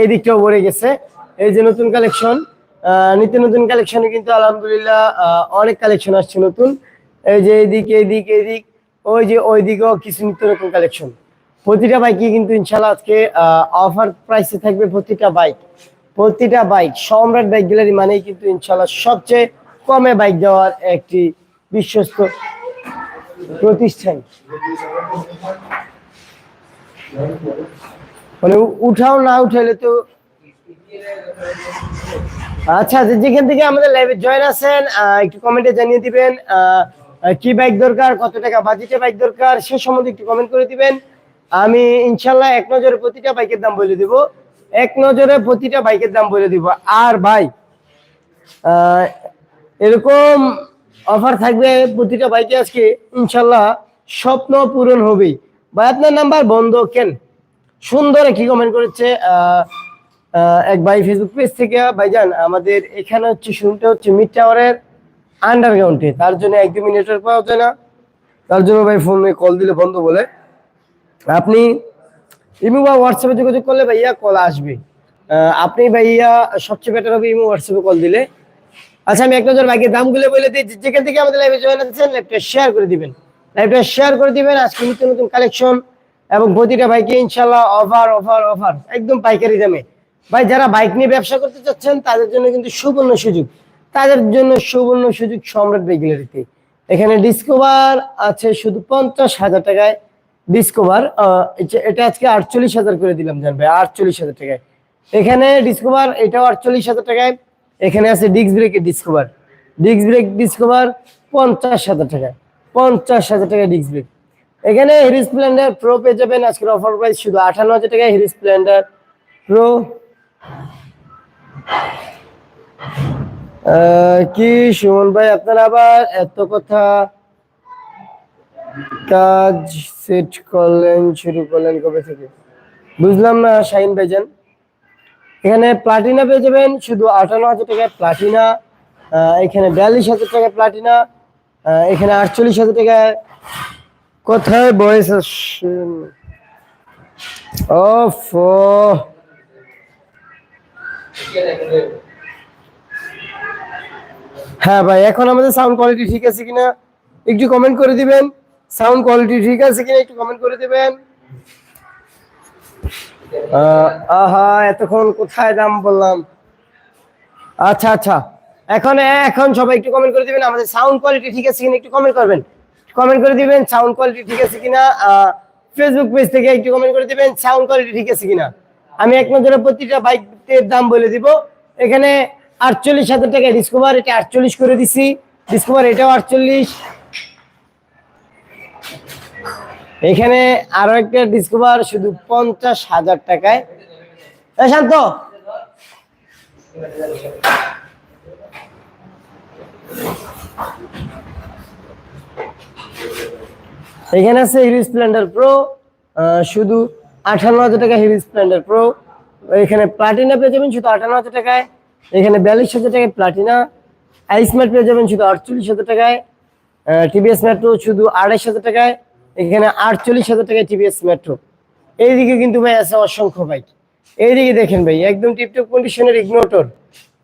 এই দিকটাও ভরে গেছে। এই যে নতুন কালেকশন নিত্য নতুন কালেকশনে কিন্তু আলহামদুলিল্লাহ অনেক কালেকশন আসছে নতুন। এই যে এইদিক এইদিক এইদিক, ওই যে ওই দিকেও কিছু নিত্য নতুন কালেকশন। প্রতিটা বাইকই কিন্তু ইনশাল্লাহ আজকে অফার প্রাইসে থাকবে প্রতিটা বাইক প্রতিটা বাইক সম্রাট বাইক গ্যালারি মানেই কিন্তু ইনশাল্লাহ সবচেয়ে কমে বাইক দেওয়ার একটি বিশ্বস্ত প্রতিষ্ঠান। মানে উঠাও না, উঠাইলে তো আচ্ছা যেখান থেকে আমাদের লাইভে জয়েন আছেন একটু কমেন্টে জানিয়ে দিবেন কি বাইক দরকার, কত টাকা বাজেটে বাইক দরকার, সে সম্বন্ধে একটু কমেন্ট করে দিবেন। আমি ইনশাল্লাহ এক নজরে প্রতিটা বাইকের দাম বলে দিব। এক নজরে প্রতিটা বাইকের দাম বলে দিব। আর ভাই এরকম অফার থাকবে প্রতিটা বাইকে আজকে ইনশাল্লাহ স্বপ্ন পূরণ হবেই। ভাই, আপনার নাম্বার বন্ধ, কেন? সুন্দর একটি কমেন্ট করেছে এক ভাই ফেসবুক পেজ থেকে, ভাইজান, আমাদের এখানে হচ্ছে শুনতে হচ্ছে মিড টাওয়ারের আন্ডারগ্রাউন্ডে তার জন্য একদমই নেটওয়ার্ক পাওয়া যায় না। তার জন্য ভাই ফোনে কল দিলে বন্ধ বলে। আপনি ইমু বা হোয়াটসঅ্যাপে যোগাযোগ করলে ভাইয়া কল আসবে। আপনি ভাইয়া সবচেয়ে বেটার হবে ইমু হোয়াটসঅ্যাপে কল দিলে। আচ্ছা আমি এক নজর বাইকের দামগুলো বলে দিই। যেখান থেকে আমাদের লাইভে জয়েন আছেন লাইভটা শেয়ার করে দিবেন। লাইভটা শেয়ার করে দিবেন। আজকে নিত্য নতুন কালেকশন এবং প্রতিটা বাইকে ইনশাল্লাহ অফার অফার অফার একদম পাইকারি দামে। ভাই, যারা বাইক নিয়ে ব্যবসা করতে চাচ্ছেন, তাদের জন্য কিন্তু সুবর্ণ সুযোগ। তাদের জন্য সুবর্ণ সুযোগ সম্রাট বাইক এখানে ডিসকভার আছে শুধু পঞ্চাশ হাজার টাকায়। ডিসকভার এটা আজকে আটচল্লিশ হাজার করে দিলাম জানবে আটচল্লিশ হাজার টাকায়। এখানে ডিসকভার এটাও আটচল্লিশ হাজার টাকায়। এখানে আছে ডিস্ক ব্রেকের ডিসকভার ডিস্ক ব্রেক ডিসকভার পঞ্চাশ হাজার টাকায়। পঞ্চাশ হাজার টাকা ডিস্ক ব্রেক এখানে হিরো স্প্লেন্ডার প্রো পেয়ে যাবেন। আজকের অফার প্রাইস শুধু আঠান্ন হাজার টাকায় হিরো স্প্লেন্ডার প্রো কি সুমন ভাই, আপনার আবার এত কথা কাজ সেট করলেন, শুরু করলেন কবে থেকে? বুঝলাম না, শাহিন ভাইজান এখানে প্লাটিনা পেয়ে যাবেন, শুধু আটান্ন হাজার টাকায় প্লাটিনা এখানে বিয়াল্লিশ হাজার টাকায় প্লাটিনা এখানে আটচল্লিশ হাজার টাকায় কোথায় বয়স আসছেন ওফ। হ্যাঁ ভাই, এখন আমাদের সাউন্ড কোয়ালিটি ঠিক আছে কিনা? একটু কমেন্ট করে দিবেন। সাউন্ড কোয়ালিটি ঠিক আছে কিনা একটু কমেন্ট করে দিবেন? আহা এতক্ষণ কোথায় দাম বললাম? আচ্ছা আচ্ছা। এখন এখন সবাই একটু কমেন্ট করে দিবেন, আমাদের সাউন্ড কোয়ালিটি ঠিক আছে কিনা একটু কমেন্ট করবেন। কমেন্ট করে দিবেন সাউন্ড কোয়ালিটি ঠিক আছে কিনা ফেসবুক পেজ থেকে একটু কমেন্ট করে দিবেন সাউন্ড কোয়ালিটি ঠিক আছে কিনা। আমি এক নজরে প্রতিটা বাইকের দাম বলে দিব। এখানে আটচল্লিশ হাজার টাকা ডিসকভার এটা আটচল্লিশ করে দিছি। ডিসকভার এটাও আটচল্লিশ। এখানে আরও একটা ডিসকভার শুধু পঞ্চাশ হাজার টাকায়। শান্ত। এখানে আছে হিরো স্প্লেন্ডার প্রো শুধু আঠান্ন হাজার টাকা হিরো স্প্লেন্ডার প্রো এখানে প্লাটিনা পেয়ে যাবেন শুধু আঠান্ন হাজার টাকায়। এখানে বিয়াল্লিশ হাজার টাকায় প্লাটিনা আইসম্যাট পেয়ে যাবেন শুধু আটচল্লিশ হাজার টাকায়। টিভিএস মেট্রো শুধু আড়াইশ হাজার টাকায়। এখানে আটচল্লিশ হাজার টাকায় টিভিএস মেট্রো এইদিকে কিন্তু ভাই আছে অসংখ্য বাইক এইদিকে দেখেন ভাই, একদম টিপটপ কন্ডিশনের ignitor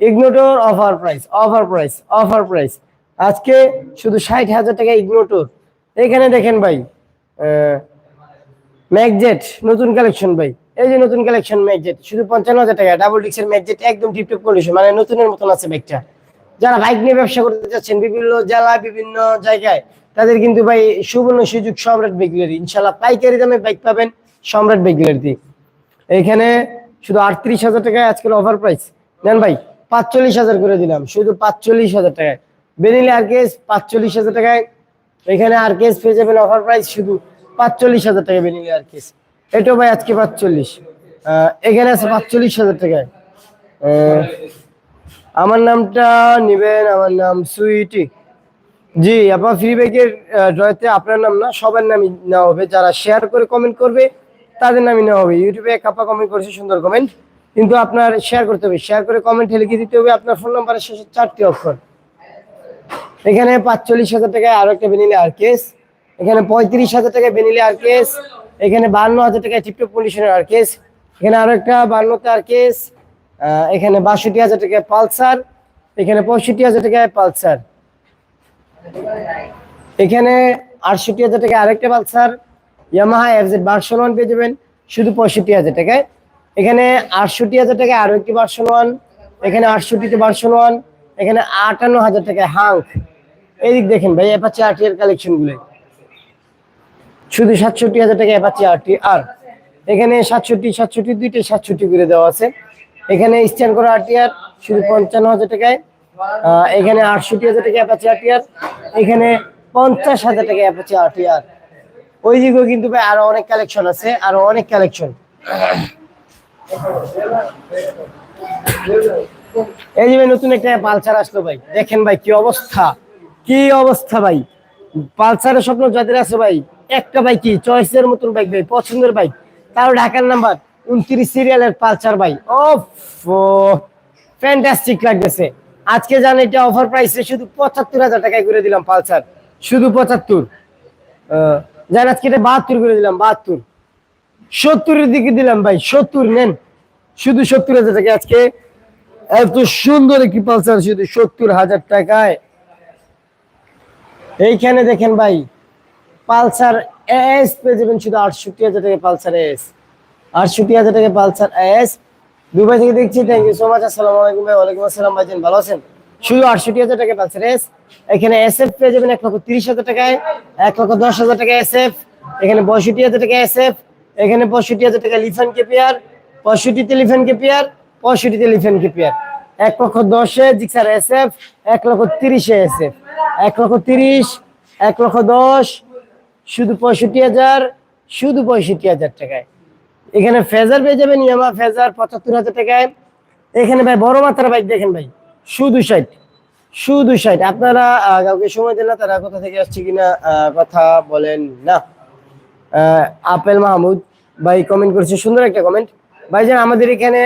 ignitor offer price offer price offer price আজকে শুধু ষাট হাজার টাকা ইগনোটর এখানে দেখেন ভাই ম্যাকজেট নতুন কালেকশন ভাই। এই যে নতুন কালেকশন ম্যাকজেট শুধু পঞ্চান্ন হাজার টাকা ডাবল ডিক্সের ম্যাকজেট একদম টিপটপ কন্ডিশন মানে নতুনের মতন আছে বাইকটা যারা বাইক নিয়ে ব্যবসা করতে চাচ্ছেন, বিভিন্ন জেলা, বিভিন্ন জায়গায়, তাদের কিন্তু ভাই সুবর্ণ সুযোগ সম্রাট বাইক গ্যালারি ইনশাল্লাহ পাইকারি দামে বাইক পাবেন সম্রাট বাইক এখানে শুধু আটত্রিশ হাজার টাকায় আজকের অফার প্রাইস নেন ভাই, পাঁচচল্লিশ হাজার করে দিলাম, শুধু পাঁচচল্লিশ হাজার টাকায়। বেনিলে আর কেস পাঁচচল্লিশ হাজার টাকায় এখানে আর কেস পেয়ে যাবেন অফার প্রাইস শুধু পাঁচচল্লিশ হাজার টাকা বেনিলে আর কেস এটাও ভাই আজকে পাঁচচল্লিশ। এখানে আছে পাঁচচল্লিশ হাজার টাকায় আমার নামটা নিবেন, আমার নাম সুইটি। জি আপনার ফ্রি ব্যাগের ড্রয়তে আপনার নাম না, সবার নামই নেওয়া হবে। যারা শেয়ার করে কমেন্ট করবে, তাদের নামই নেওয়া হবে। ইউটিউবে এক আপা কমেন্ট করেছে, সুন্দর কমেন্ট কিন্তু আপনার শেয়ার করতে হবে। শেয়ার করে কমেন্ট লিখে দিতে হবে। আপনার ফোন নাম্বারের শেষে চারটি অক্ষর এখানে পাঁচচল্লিশ হাজার টাকায় আরও একটা বেনিলে আর কেস। এখানে পঁয়ত্রিশ হাজার টাকায় বেনিলে আর কেস। এখানে বান্ন হাজার টাকায় টিপটপ কন্ডিশনের আর কেস। এখানে আরও একটা বান্ন তার কেস। এখানে বাষট্টি হাজার টাকায় পালসার। এখানে পঁয়ষট্টি হাজার টাকায় পালসার। এখানে আটষট্টি হাজার টাকায় আরেকটা Pulsar. Yamaha FZ version one পেয়ে যাবেন। শুধু পঁয়ষট্টি হাজার টাকায়। এখানে আটষট্টি হাজার টাকায় আরও একটি ভার্সন ওয়ান। এখানে আটষট্টিতে ভার্সন ওয়ান। এখানে আটান্ন হাজার টাকায় হাঙ্ক। এইদিক দেখেন ভাই অ্যাপাচি আরটিআর কালেকশনগুলো শুধু সাতষট্টি হাজার টাকা অ্যাপাচি আরটি আর এখানে সাতষট্টি সাতষট্টি দুইটাই সাতষট্টি করে দেওয়া আছে। এখানে স্ট্যান্ড করা আরটিআর শুধু পঞ্চান্ন হাজার টাকায়। এখানে আটষট্টি হাজার টাকা অ্যাপাচি আরটিআর এখানে পঞ্চাশ হাজার টাকা অ্যাপাচি আরটিআর ওই দিকেও কিন্তু ভাই আরও অনেক কালেকশন আছে, আরও অনেক কালেকশন এই যে ভাই নতুন একটা পালসার আসলো ভাই, দেখেন ভাই কি অবস্থা। কি অবস্থা ভাই? পালসারের স্বপ্ন যাদের আছে ভাই, একটা বাইক চয়েসের মতন বাইক ভাই, পছন্দের বাইক তাও ঢাকার নাম্বার উনত্রিশ সিরিয়ালের পালসার ভাই। ও ফ্যান্টাস্টিক লাগতেছে। আজকে জান এটা অফার প্রাইসে শুধু পঁচাত্তর হাজার টাকায় করে দিলাম পালসার। শুধু পঁচাত্তর। জান আজকে এটা বাহাত্তর করে দিলাম, বাহাত্তর। সত্তরের দিকে দিলাম ভাই, সত্তর নেন। শুধু সত্তর হাজার টাকা আজকে এত সুন্দর একটি পালসার, শুধু সত্তর হাজার টাকায়। এইখানে দেখেন ভাই, পালসার এস পেয়ে যাবেন শুধু আটষট্টি হাজার টাকা পালসার এস আটষট্টি হাজার টাকা পালসার এস দুবাই থেকে দেখছি থ্যাংক ইউ সো মাচ আসসালামু আলাইকুম ভাই, ওয়ালাইকুম আসসালাম ভাইজান ভালো আছেন? শুধু আটষট্টি হাজার টাকা পালসার এস এখানে এস এফ পেয়ে যাবেন এক লক্ষ তিরিশ হাজার টাকায়, এক লক্ষ দশ হাজার টাকা এস এফ এখানে পঁয়ষট্টি হাজার টাকা এস এফ এখানে পঁয়ষট্টি হাজার টাকা লিফান কেপিয়ার পঁয়ষট্টিতে লিফান কেপিয়ার পঁয়ষট্টিতে লিফান কেপিয়ার এক লক্ষ দশে জিক্সার এস এফ এক লক্ষ তিরিশে এস এফ এক লক্ষ তিরিশ, এক লক্ষ দশ, শুধু পঁয়ষট্টি হাজার, শুধু পঁয়ষট্টি হাজার টাকায়। এখানে ফেজার পেয়ে যাবেন, ইয়ামা ফেজার পঁচাত্তর হাজার টাকায়। এখানে ভাই, বড় মাত্রার বাইক দেখেন ভাই, শুধু ষাট শুধু ষাট। আপনারা কাউকে সময় দেন না, তারা কোথা থেকে আসছে কিনা কথা বলেন না। আপেল মাহমুদ ভাই কমেন্ট করেছে, সুন্দর একটা কমেন্ট ভাইজান, আমাদের এখানে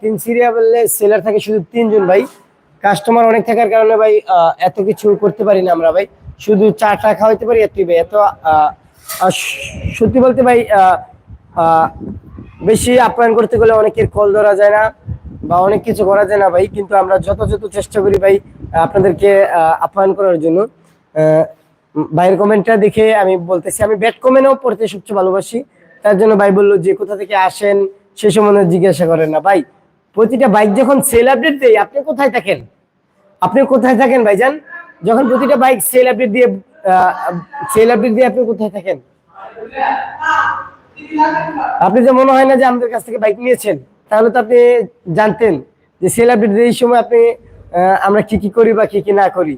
তিন সিরিয়ালে সেলার থাকে শুধু তিনজন ভাই। কাস্টমার অনেক থাকার কারণে ভাই এত কিছু করতে পারি না আমরা ভাই। শুধু চাটা খাওয়াইতে পারি এতই ভাই। এত সত্যি বলতে ভাই বেশি আপ্যায়ন করতে গেলে অনেকের কল ধরা যায় না বা অনেক কিছু করা যায় না ভাই। কিন্তু আমরা যথাযথ চেষ্টা করি ভাই, আপনাদেরকে আপ্যায়ন করার জন্য। ভাইয়ের কমেন্টটা দেখে আমি বলতেছি, আমি ব্যাট কমেন্টও পড়তে সবচেয়ে ভালোবাসি। তার জন্য ভাই বলল যে, কোথা থেকে আসেন? সে সম্বন্ধে জিজ্ঞাসা করেন না। ভাই, প্রতিটা বাইক যখন সেল আপডেট দেয়, আপনি কোথায় থাকেন? আপনি কোথায় থাকেন, ভাইজান? যখন প্রতিটা বাইক সেল আপডেট দিয়ে সেল আপডেট দিয়ে আপনি কোথায় থাকেন? আপনি যে মনে হয় না যে আমাদের কাছ থেকে বাইক নিয়েছেন, তাহলে তো আপনি জানতেন যে সেল আপডেট এই সময় আপনি আমরা কি কি করি বা কি কি না করি।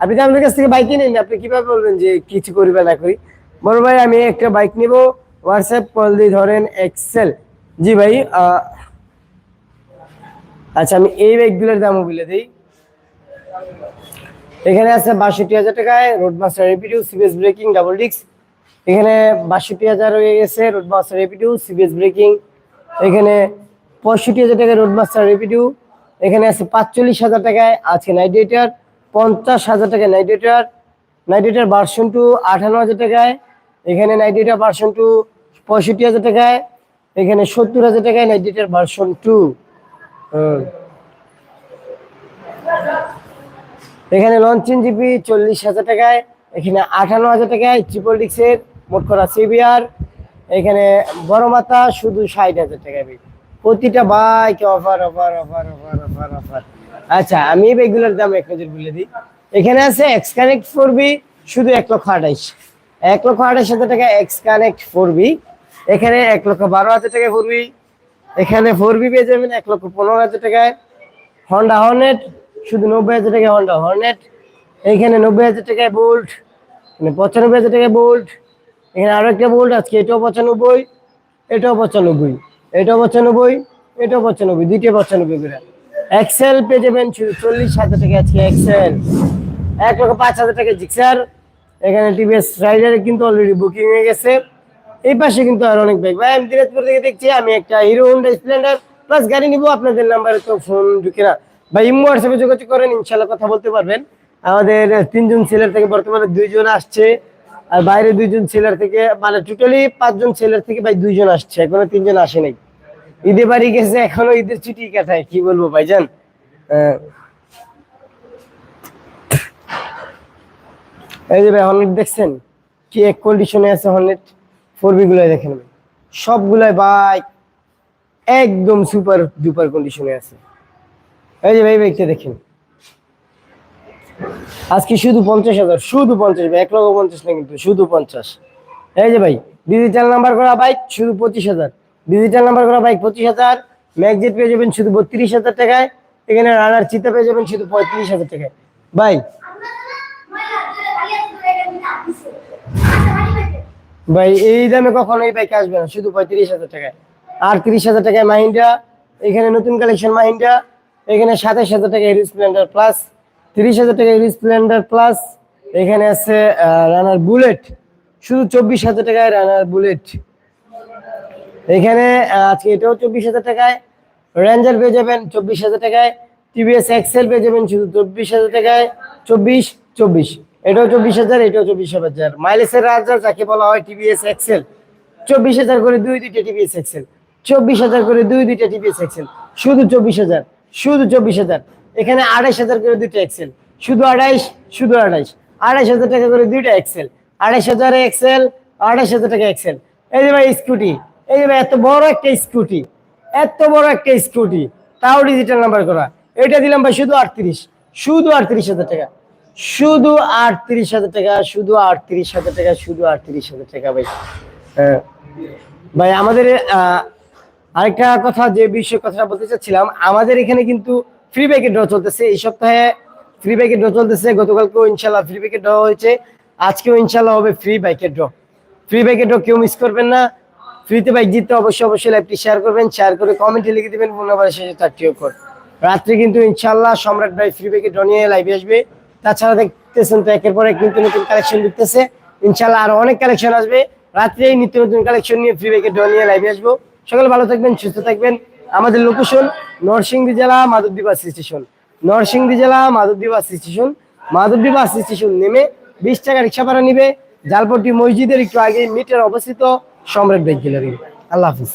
আপনি তো আমাদের কাছ থেকে বাইক নেন আপনি কীভাবে বলবেন যে কিছু করি বা না করি? বড় ভাই, আমি একটা বাইক নিব হোয়াটসঅ্যাপ কল দিয়ে ধরেন এক্সেল জি ভাই আচ্ছা আমি এই বাইকগুলোর দামও বলে দিই। এখানে আছে বাষট্টি হাজার টাকায় রোড মাস্টার রেপিডিউ সিবিএস ব্রেকিং ডাবল ডিক্স এখানে বাষট্টি হাজার হয়ে গেছে রোড মাস্টার রেপিডিউ সিবিএস ব্রেকিং এখানে পঁয়ষট্টি হাজার টাকায় রোড মাস্টার রেপিডিউ এখানে আছে পাঁচচল্লিশ হাজার টাকায় আছে নাইডেটার পঞ্চাশ হাজার টাকায় নাইডেটার নাইডেটার ভার্সন টু আঠান্ন হাজার টাকায়। এখানে নাইডেটার ভার্সন টু পঁয়ষট্টি হাজার টাকায়। এখানে সত্তর হাজার টাকায় নাইডেটার ভার্সন টু এখানে লঞ্চিন জিপি চল্লিশ হাজার টাকায়, এখানে আঠান্ন হাজার টাকায় ট্রিপল ডিক্সের মোট করা সিবিআর এখানে বড় মাথা শুধু ষাট হাজার টাকায় ভাই। প্রতিটা bike offer offer offer offer offer offer আচ্ছা আমি রেগুলার দাম এক নজর বলে দিই। এখানে আছে এক্স কানেক্ট ফোর বি শুধু এক লক্ষ আঠাইশ এক লক্ষ আঠাইশ হাজার টাকা এক্স কানেক্ট ফোর বি এখানে এক লক্ষ বারো হাজার টাকায় ফোর বি। এখানে ফোর বি পেয়ে যাবেন এক লক্ষ পনেরো হাজার টাকায়। হন্ডা হর্নেট শুধু নব্বই হাজার টাকায় হন্ডা হর্নেট এখানে নব্বই হাজার টাকায় বোল্ট এখানে পঁচানব্বই হাজার টাকায় বোল্ট এখানে আরও একটা বোল্ট আজকে এটাও পঁচানব্বই এটাও পঁচানব্বই এটাও পঁচানব্বই এটাও পঁচানব্বই দুইটা পঁচানব্বই করে। এক্সেল পেয়ে যাবেন চল্লিশ হাজার টাকা আজকে এক্সেল এক লক্ষ পাঁচ হাজার টাকা জিক্সার এখানে টিভিএস রাইডার কিন্তু অলরেডি বুকিং হয়ে গেছে। এই পাশে কিন্তু আর অনেক বাইক ভাই, আমি দিনাজপুর থেকে দেখছি, আমি একটা হিরো হোন্ডা স্প্লেন্ডার প্লাস গাড়ি নিবো, আপনাদের নাম্বারে তো ফোন ঢুকে না। ভাই, ইমো হোয়াটসঅ্যাপে যোগাযোগ করেন ইনশাল্লাহ কথা বলতে পারবেন। আমাদের তিনজন ছেলের থেকে বর্তমানে দুইজন আসছে, আর বাইরে দুইজন ছেলের থেকে মানে টোটালি পাঁচজন ছেলের থেকে ভাই দুইজন আসছে, এখনও তিনজন আসে নাই। ঈদে বাড়ি গেছে, এখনও ঈদের ছুটি কাটায়, কি বলব ভাইজান এই যে ভাই হর্নেট দেখছেন? কি এক কন্ডিশনে আছে হর্নেট ফোর গুলাই দেখেন ভাই সবগুলাই বাইক একদম সুপার ডুপার কন্ডিশনে আছে। এই যে ভাই বাইকটা দেখেন। আজকে শুধু পঞ্চাশ হাজার, শুধু পঞ্চাশ ভাই, এক লক্ষ পঞ্চাশ না কিন্তু শুধু পঞ্চাশ। এই যে ভাই ডিজিটাল নাম্বার করা বাইক শুধু পঁচিশ হাজার। ডিজিটাল নাম্বার করা বাইক পঁচিশ হাজার ম্যাগজেট পেয়ে যাবেন শুধু বত্রিশ হাজার টাকায়। এখানে রানার চিতা পেয়ে যাবেন শুধু পঁয়ত্রিশ হাজার টাকায়। ভাই ভাই, এই দামে কখনো এই বাইক আসবে না, শুধু পঁয়ত্রিশ হাজার টাকায়। আর তিরিশ হাজার টাকায় মাহিন্দ্রা এখানে নতুন কালেকশন মাহিন্দ্রা এখানে সাতাশ হাজার টাকা হিরো স্প্লেন্ডার প্লাস তিরিশ হাজার টাকা হিরো স্প্লেন্ডার প্লাস এখানে আছে রানার বুলেট শুধু চব্বিশ হাজার টাকায় রানার বুলেট এখানে আজকে এটাও চব্বিশ হাজার টাকায়। রেঞ্জার পেয়ে যাবেন চব্বিশ হাজার টাকায়। টিভিএস এক্সেল পেয়ে যাবেন শুধু চব্বিশ হাজার টাকায়। চব্বিশ চব্বিশ। এটাও চব্বিশ হাজার, এটাও চব্বিশ হাজার। মাইলেজের রাজা যাকে বলা হয় টিভিএস এক্সেল চব্বিশ হাজার করে দুই দুইটা টিভিএস এক্সেল চব্বিশ হাজার করে দুই দুইটা টিভিএস এক্সেল শুধু চব্বিশ হাজার, শুধু চব্বিশ হাজার। এখানে আড়াইশ হাজার করে দুইটা এক্সেল শুধু আড়াইশ শুধু আড়াইশ। আড়াইশ হাজার টাকা করে দুইটা এক্সেল আড়াইশ হাজার এক্সেল আড়াইশ হাজার টাকা এক্সেল এই যে ভাই স্কুটি এই যে ভাই এত বড় একটা স্কুটি এত বড় একটা স্কুটি তাও ডিজিটাল নাম্বার করা। এটা দিলাম ভাই শুধু আটত্রিশ শুধু আটত্রিশ হাজার টাকা। শুধু আটত্রিশ হাজার টাকা, শুধু আটত্রিশ হাজার টাকা, শুধু আটত্রিশ হাজার টাকা ভাই। হ্যাঁ। ভাই, আমাদের আরেকটা কথা যে বিষয়ে কথাটা বলতে চাচ্ছিলাম, আমাদের এখানে কিন্তু ফ্রি ব্যাকেট ড্র চলতেছে। এই সপ্তাহে ফ্রি ব্যাকেট ড্র চলতেছে। গতকালকেও ইনশাল্লাহ ফ্রি ব্যাকেট ড্র হয়েছে। আজকেও ইনশাল্লাহ হবে ফ্রি বাইকের ড্র ফ্রি বাইকের ড্র কেউ মিস করবেন না। ফ্রিতে বাইক জিততে অবশ্যই অবশ্যই লাইভটি শেয়ার করবেন। শেয়ার করে কমেন্টে লিখে দেবেন। মূল্যবান শেষে চারটিও কর রাত্রে কিন্তু ইনশাল্লাহ সম্রাট ভাই ফ্রি ব্যাকেট ড্র নিয়ে লাইভে আসবে। তাছাড়া দেখতেছেন তো একের পর এক নিত্য নতুন কালেকশন দিতেছে। ইনশাল্লাহ আরও অনেক কালেকশন আসবে। রাত্রে এই নিত্য নতুন কালেকশন নিয়ে ফ্রি ব্যাকেট নিয়ে লাইভে আসব। সকলে ভালো থাকবেন, সুস্থ থাকবেন। আমাদের লোকেশন নরসিংদী জেলা মাধবদী বাস স্টেশন নরসিংদী জেলা Madhabdi bus station Madhabdi bus station নেমে বিশ টাকা রিক্সা ভাড়া নিবে। জালপট্টি মসজিদের একটু আগে মিটার অবস্থিত সম্রাট বাইক গ্যালারি আল্লাহ হাফিজ।